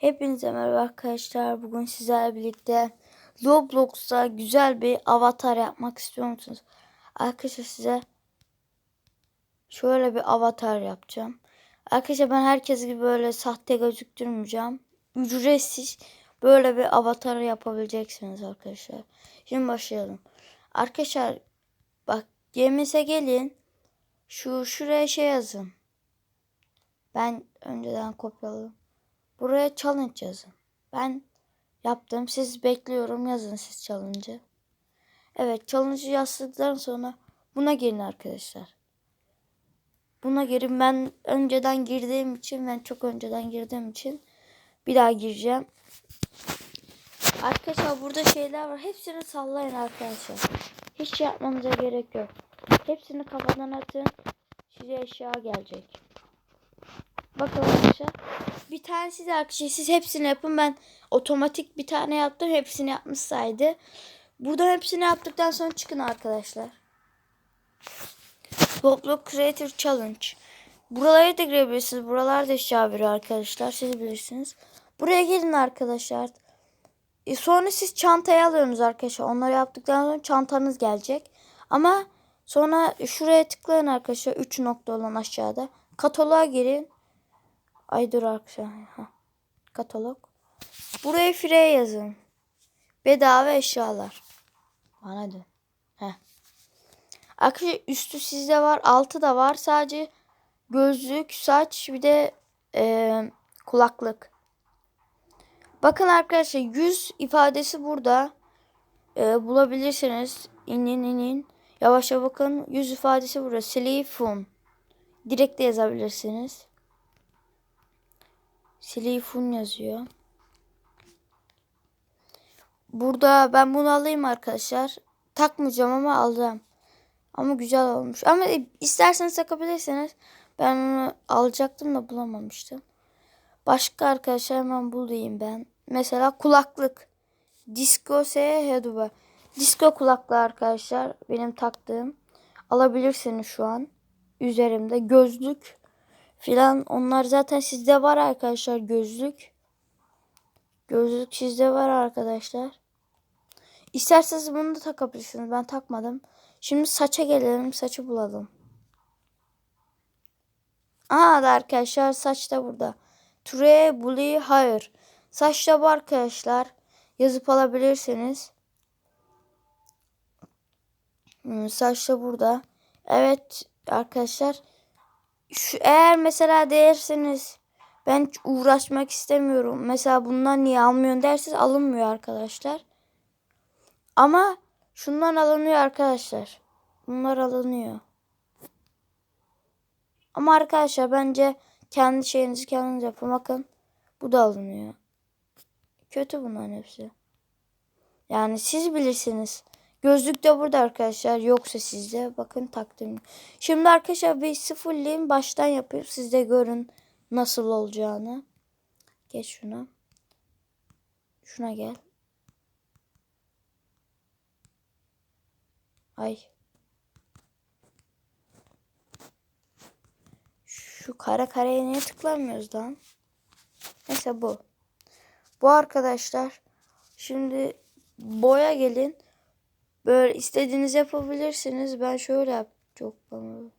Hepinize merhaba arkadaşlar. Bugün sizlerle birlikte Roblox'ta güzel bir avatar yapmak istiyor musunuz? Arkadaşlar size şöyle bir avatar yapacağım. Arkadaşlar ben herkes gibi böyle sahte gözüktürmeyeceğim. Ücretsiz böyle bir avatar yapabileceksiniz arkadaşlar. Şimdi başlayalım. Arkadaşlar bak gemimize gelin. Şu şuraya şey yazın. Ben önceden kopyaladım. Buraya challenge yazın. Ben yaptım. Siz bekliyorum. Yazın siz challenge'ı. Evet challenge'ı yazdıktan sonra buna girin arkadaşlar. Buna girin. Ben önceden girdiğim için ben çok önceden girdiğim için bir daha gireceğim. Arkadaşlar burada şeyler var. Hepsini sallayın arkadaşlar. Hiç şey yapmanıza gerek yok. Hepsini kafadan atın. Size eşya gelecek. Bakın arkadaşlar. Bir tanesi de arkadaşlar siz hepsini yapın. Ben otomatik bir tane yaptım. Hepsini yapmışsaydı. Buradan hepsini yaptıktan sonra çıkın arkadaşlar. Roblox Creator Challenge. Buralara da girebilirsiniz. Buralar da veriyor arkadaşlar. Siz bilirsiniz. Buraya gelin arkadaşlar. E sonra siz çantayı alıyorsunuz arkadaşlar. Onları yaptıktan sonra çantanız gelecek. Ama sonra şuraya tıklayın arkadaşlar. 3 nokta olan aşağıda. Kataloğa girin. Ay dur arkadaşlar. Ha. Katalog. Buraya free yazın. Bedava eşyalar. Bana dön. Heh. Arkadaşlar üstü sizde var. Altı da var. Sadece gözlük, saç bir de e, kulaklık. Bakın arkadaşlar yüz ifadesi burada. E, bulabilirsiniz. İnin inin. Yavaşça bakın. Yüz ifadesi burada. Silifun. Direkt de yazabilirsiniz. Silifun yazıyor. Burada ben bunu alayım arkadaşlar. Takmayacağım ama alacağım. Ama güzel olmuş. Ama isterseniz takabilirsiniz. Ben onu alacaktım da bulamamıştım. Başka arkadaşlar hemen bulayım ben. Mesela kulaklık. Disco S Heduba. Disco kulaklığı arkadaşlar. Benim taktığım. Alabilirsiniz şu an. Üzerimde. Gözlük filan. Onlar zaten sizde var arkadaşlar. Gözlük. Gözlük sizde var arkadaşlar. İsterseniz bunu da takabilirsiniz. Ben takmadım. Şimdi saça gelelim. Saçı bulalım. Aa da arkadaşlar saç da burada. Ture Bully Hayır. Saç da bu arkadaşlar. Yazıp alabilirsiniz. Hmm, saç da burada. Evet arkadaşlar. Şu, eğer mesela derseniz ben uğraşmak istemiyorum. Mesela bundan niye almıyorsun derseniz alınmıyor arkadaşlar. Ama şundan alınıyor arkadaşlar. Bunlar alınıyor. Ama arkadaşlar bence kendi şeyinizi kendiniz yapın. Bakın bu da alınıyor. Kötü bunların hepsi. Yani siz bilirsiniz. Gözlük de burada arkadaşlar. Yoksa sizde bakın taktım. Şimdi arkadaşlar bir sıfırlayayım. Baştan yapayım. Siz de görün nasıl olacağını. Geç şuna. Şuna gel. Ay. Şu kara kareye niye tıklamıyoruz lan? Neyse bu. Bu arkadaşlar. Şimdi boya gelin. Böyle istediğiniz yapabilirsiniz. Ben şöyle yap. Çok bana.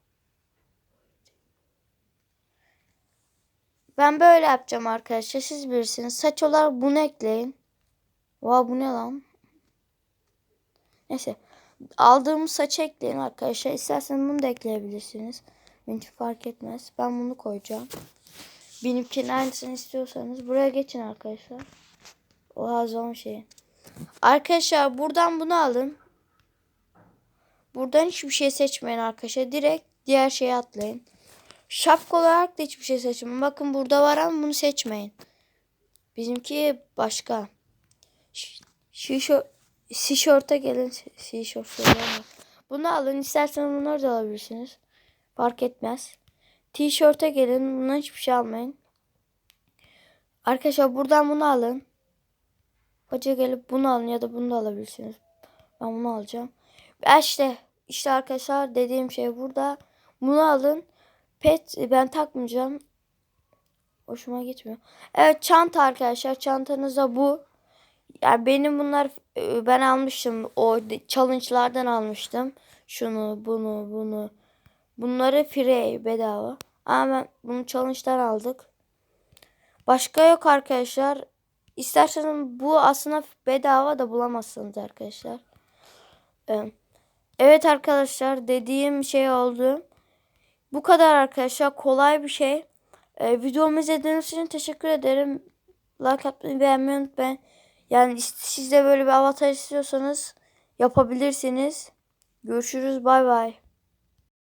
Ben böyle yapacağım arkadaşlar. Siz bilirsiniz. Saç olarak bunu ekleyin. Vay bu ne lan? Neyse. Aldığımız saçı ekleyin arkadaşlar. İsterseniz bunu da ekleyebilirsiniz. Benim için fark etmez. Ben bunu koyacağım. Benimkinin aynısını istiyorsanız buraya geçin arkadaşlar. O hazon şey. Arkadaşlar buradan bunu alın. Buradan hiçbir şey seçmeyin arkadaşlar. Direkt diğer şeye atlayın. Şapka olarak da hiçbir şey seçmeyin. Bakın burada var ama bunu seçmeyin. Bizimki başka. Şişo Sişörte gelin. Sişört Bunu alın. İsterseniz bunları da alabilirsiniz. Fark etmez. Tişörte gelin. Bundan hiçbir şey almayın. Arkadaşlar buradan bunu alın. Hoca gelip bunu alın ya da bunu da alabilirsiniz. Ben bunu alacağım. İşte işte arkadaşlar dediğim şey burada. Bunu alın. Pet ben takmayacağım. hoşuma gitmiyor. Evet çanta arkadaşlar. Çantanızda bu. Yani benim bunlar e, ben almıştım. O challenge'lardan almıştım. Şunu, bunu, bunu. Bunları free bedava. Ama ben bunu challenge'dan aldık. Başka yok arkadaşlar. İsterseniz bu aslında bedava da bulamazsınız arkadaşlar. Ee, Evet arkadaşlar dediğim şey oldu. Bu kadar arkadaşlar kolay bir şey. Ee, videomu izlediğiniz için teşekkür ederim. Like atmayı beğenmeyi unutmayın. Yani siz de böyle bir avatar istiyorsanız yapabilirsiniz. Görüşürüz bay bay.